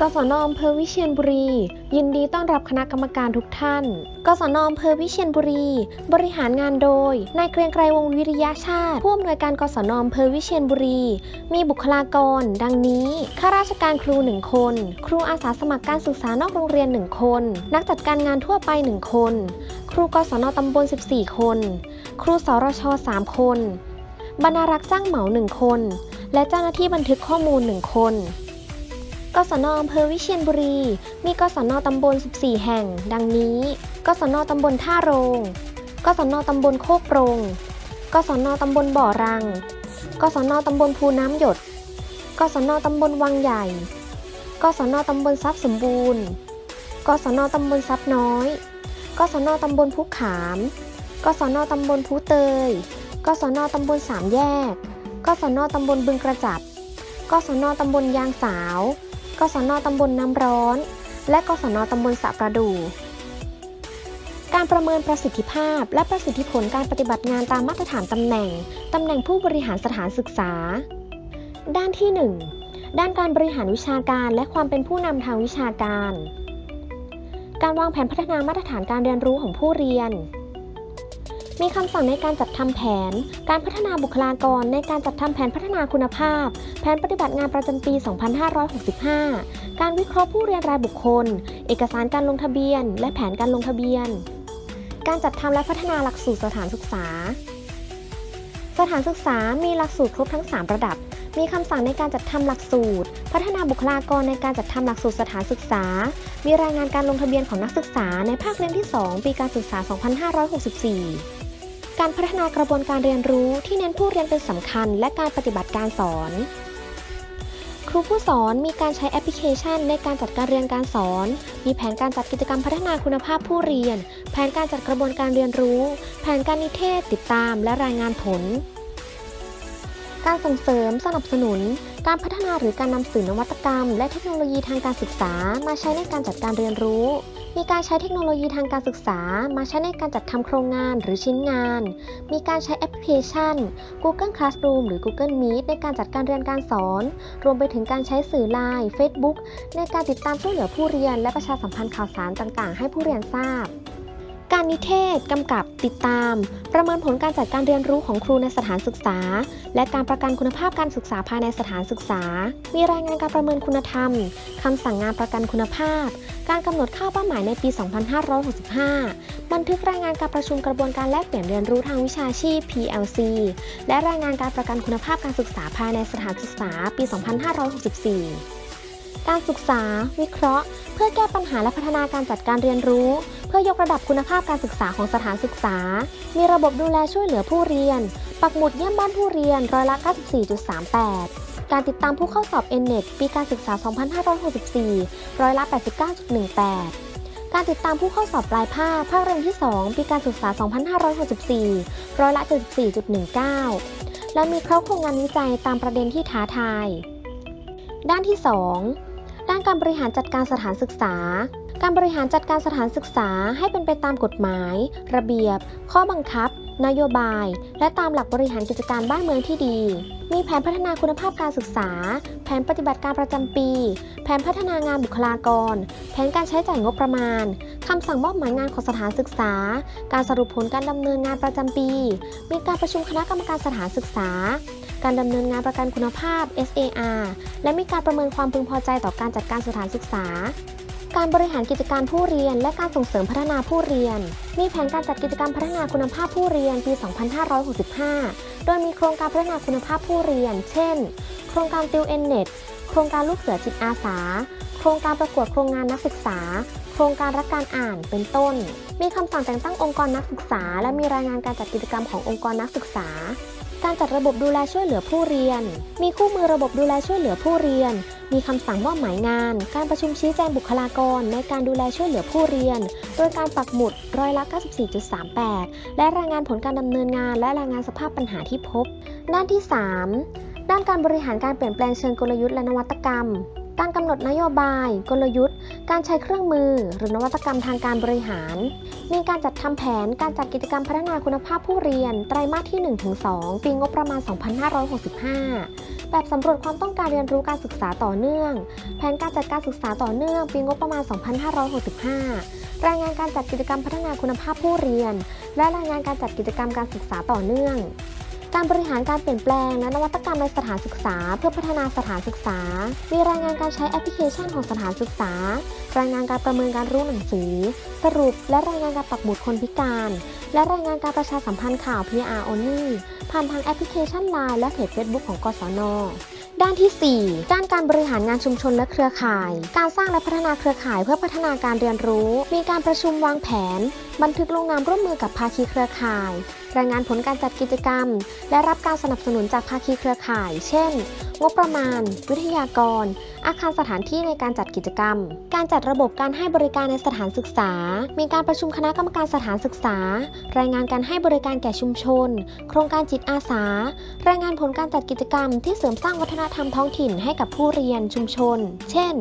กศนอำเภอวิเชียรบุรี ยินดีต้อนรับคณะกรรมการทุกท่าน กศนอำเภอวิเชียรบุรี บริหารงานโดยนายเกรียงไกรวงศ์วิริยะชาติผู้อำนวยการกศนอำเภอวิเชียรบุรี มีบุคลากร ดังนี้ข้าราชการครูหนึ่งคน ครูอาสาสมัครการศึกษานอกโรงเรียนหนึ่งคน นักจัดการงานทั่วไปหนึ่งคน ครูกศนตำบล 14 คน ครูสรช3คน บรรณารักษ์จ้างเหมาหนึ่งคน และเจ้าหน้าที่บันทึกข้อมูลหนึ่งคน กศนอำเภอวิเชียรบุรี มีกศนตำบล 14 แห่ง ดังนี้ กศนตำบลท่าโรง กศนตำบลโคกโปรง กศนตำบลบ่อรัง กศนตำบลภูน้ำหยด กศนตำบลวังใหญ่ กศนตำบลทรัพย์สมบูรณ์ กศนตำบลทรัพย์น้อย กศนตำบลภูขาม กศนตำบลภูเตย กศนตำบลสามแยก กศนตำบลบึงกระจับ กศนตำบลยางสาว กศนตำบลน้ำร้อน และกศนตำบลสระประดู่การประเมินประสิทธิภาพ และประสิทธิผลการปฏิบัติงานตามมาตรฐานตำแหน่ง ตำแหน่งผู้บริหารสถานศึกษา ด้านที่ 1 ด้านการบริหารวิชาการและความเป็นผู้นำทางวิชาการ การวางแผนพัฒนามาตรฐานการเรียนรู้ของผู้เรียน มีคำสั่งในการจัดทำแผน การพัฒนาบุคลากรในการจัดทำแผนพัฒนาคุณภาพ แผนปฏิบัติงานประจำปี 2565 การวิเคราะห์ผู้เรียนรายบุคคล เอกสารการลงทะเบียน และแผนการลงทะเบียน การจัดทำและพัฒนาหลักสูตรสถานศึกษา สถานศึกษามีหลักสูตรครบทั้ง 3 ระดับ มีคำสั่งในการจัดทำหลักสูตร พัฒนาบุคลากรในการจัดทำหลักสูตรสถานศึกษา มีรายงานการลงทะเบียนของนักศึกษาในภาคเรียนที่ 2 ปีการศึกษา 2564 การพัฒนากระบวนการเรียนรู้ที่เน้นผู้เรียนเป็นสำคัญ และการปฏิบัติการสอน ครูผู้สอนมีการใช้แอปพลิเคชันในการจัดการเรียนการสอน มีแผนการจัดกิจกรรมพัฒนาคุณภาพผู้เรียน แผนการจัดกระบวนการเรียนรู้ แผนการนิเทศติดตาม และรายงานผล การส่งเสริมสนับสนุน การพัฒนาหรือการนำสื่อนวัตกรรม และเทคโนโลยีทางการศึกษา มาใช้ในการจัดการเรียนรู้ มีการใช้เทคโนโลยีทางการศึกษา มาใช้ในการจัดทำโครงงานหรือชิ้นงาน มีการใช้แอปพลิเคชัน Google Classroom หรือ Google Meet ในการจัดการเรียนการสอน รวมไปถึงการใช้สื่อไลน์ Facebook ในการติดตามช่วยเหลือผู้เรียน และประชาสัมพันธ์ข่าวสารต่าง ๆ ให้ผู้เรียนทราบ การนิเทศ กำกับ ติดตาม ประเมินผลการจัดการเรียนรู้ของครูในสถานศึกษา และการประกันคุณภาพการศึกษาภายในสถานศึกษา มีรายงานการประเมินคุณธรรม คำสั่งงานประกันคุณภาพ การกำหนดค่าเป้าหมายในปี 2565 บันทึกรายงานการประชุมกระบวนการแลกเปลี่ยนเรียนรู้ทางวิชาชีพ PLC และรายงานการประกันคุณภาพการศึกษาภายในสถานศึกษาปี 2564 การศึกษา วิเคราะห์ เพื่อแก้ปัญหาและพัฒนาการจัดการเรียนรู้ เพื่อยกระดับคุณภาพการศึกษาของสถานศึกษา มีระบบดูแลช่วยเหลือผู้เรียน ปักหมุดเยี่ยมบ้านผู้เรียนร้อยละ94.38 การติดตามผู้เข้าสอบ NNET ปีการศึกษา 2564 ร้อยละ 89.18 การติดตามผู้เข้าสอบปลายภาคภาคเรียนที่ 2 ปีการศึกษา 2564 ร้อยละ 74.19 และมีครอบโครงงานวิจัยตามประเด็นที่ท้าทายด้านที่ 2านการบริหารจัดการสถานศึกษา การบริหารจัดการสถานศึกษาให้เป็นไปตามกฎหมาย ระเบียบ ข้อบังคับ นโยบาย และตามหลักบริหารกิจการบ้านเมืองที่ดี มีแผนพัฒนาคุณภาพการศึกษา แผนปฏิบัติการประจำปี แผนพัฒนางานบุคลากร แผนการใช้จ่ายงบประมาณคำสั่งมอบหมายงานของสถานศึกษา การสรุปผลการดำเนินงานประจำปี มีการประชุมคณะกรรมการสถานศึกษา การดำเนินงานประกันคุณภาพ SAR และมีการประเมินความพึงพอใจต่อการจัดการสถานศึกษา การบริหารกิจการผู้เรียน และการส่งเสริมพัฒนาผู้เรียน มีแผนการจัดกิจกรรมพัฒนาคุณภาพผู้เรียนปี 2565 โดยมีโครงการพัฒนาคุณภาพผู้เรียน เช่น โครงการติวเอ็นเน็ตโครงการลูกเสือจิตอาสา โครงการประกวดโครงงานนักศึกษา โครงการรักการอ่านเป็นต้น มีคำสั่งแต่งตั้งองค์กรนักศึกษา และมีรายงานการจัดกิจกรรมขององค์กรนักศึกษา การจัดระบบดูแลช่วยเหลือผู้เรียน มีคู่มือระบบดูแลช่วยเหลือผู้เรียน มีคำสั่งมอบหมายงาน การประชุมชี้แจงบุคลากรในการดูแลช่วยเหลือผู้เรียน โดยการปักหมุดร้อยละ 94.38 และรายงานผลการดำเนินงาน และรายงานสภาพปัญหาที่พบ ด้านที่ 3 ด้านการบริหารการเปลี่ยนแปลงเชิงกลยุทธ์และนวัตกรรม การกำหนดนโยบาย กลยุทธ์ การใช้เครื่องมือ หรือนวัตกรรมทางการบริหาร มีการจัดทำแผนการจัดกิจกรรมพัฒนาคุณภาพผู้เรียน ไตรมาสที่ 1-2 ปีงบประมาณ 2565 แบบสำรวจความต้องการเรียนรู้การศึกษาต่อเนื่อง แผนการจัดการศึกษาต่อเนื่อง ปีงบประมาณ 2565 รายงานการจัดกิจกรรมพัฒนาคุณภาพผู้เรียน และรายงานการจัดกิจกรรมการศึกษาต่อเนื่อง การบริหารการเปลี่ยนแปลงและนวัตกรรมในสถานศึกษา เพื่อพัฒนาสถานศึกษา มีรายงานการใช้แอปพลิเคชันของสถานศึกษา รายงานการประเมินการรู้หนังสือ สรุป และรายงานการปักหมุดคนพิการ และรายงานการประชาสัมพันธ์ข่าว PR Only ผ่านทางแอปพลิเคชัน Line และเพจ Facebook ของกศนด้านที่ 4 ด้านการบริหารงานชุมชนและเครือข่าย การสร้างและพัฒนาเครือข่ายเพื่อพัฒนาการเรียนรู้ มีการประชุมวางแผน บันทึกลงนามร่วมมือกับภาคีเครือข่าย รายงานผลการจัดกิจกรรม และรับการสนับสนุนจากภาคีเครือข่าย เช่น งบประมาณ วิทยากร อาคารสถานที่ในการจัดกิจกรรม การจัดระบบการให้บริการในสถานศึกษา มีการประชุมคณะกรรมการสถานศึกษา รายงานการให้บริการแก่ชุมชน โครงการจิตอาสา รายงานผลการจัดกิจกรรม ที่เสริมสร้างวัฒนธรรมท้องถิ่นให้กับผู้เรียนชุมชน เช่น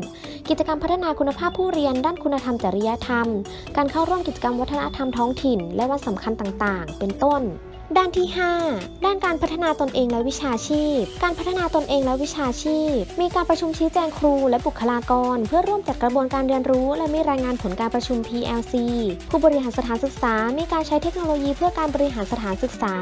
กิจกรรมพัฒนาคุณภาพผู้เรียนด้านคุณธรรมจริยธรรม การเข้าร่วมกิจกรรมวัฒนธรรมท้องถิ่น และวันสำคัญต่างๆ เป็นต้นด้านที่ 5 ด้านการพัฒนาตนเองและวิชาชีพ การพัฒนาตนเองและวิชาชีพ มีการประชุมชี้แจงครูและบุคลากร เพื่อร่วมจัดกระบวนการเรียนรู้ และมีรายงานผลการประชุม PLC ผู้บริหารสถานศึกษา มีการใช้เทคโนโลยีเพื่อการบริหารสถานศึกษา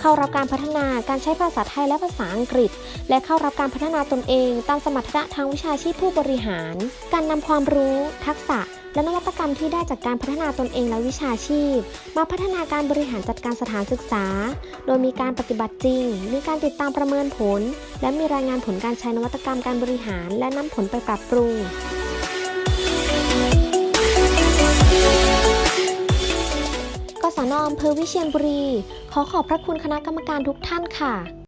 เข้ารับการพัฒนาการใช้ภาษาไทยและภาษาอังกฤษ และเข้ารับการพัฒนาตนเอง ตามสมรรถนะทางวิชาชีพผู้บริหาร การนำความรู้ ทักษะ และนวัตกรรมที่ได้จากการพัฒนาตนเองและวิชาชีพ มาพัฒนาการบริหารจัดการสถานศึกษา โดยมีการปฏิบัติจริง มีการติดตามประเมินผล และมีรายงานผลการใช้นวัตกรรมการบริหาร และนำผลไปปรับปรุงกศนอำเภอวิเชียรบุรี ขอขอบพระคุณคณะกรรมการทุกท่านค่ะ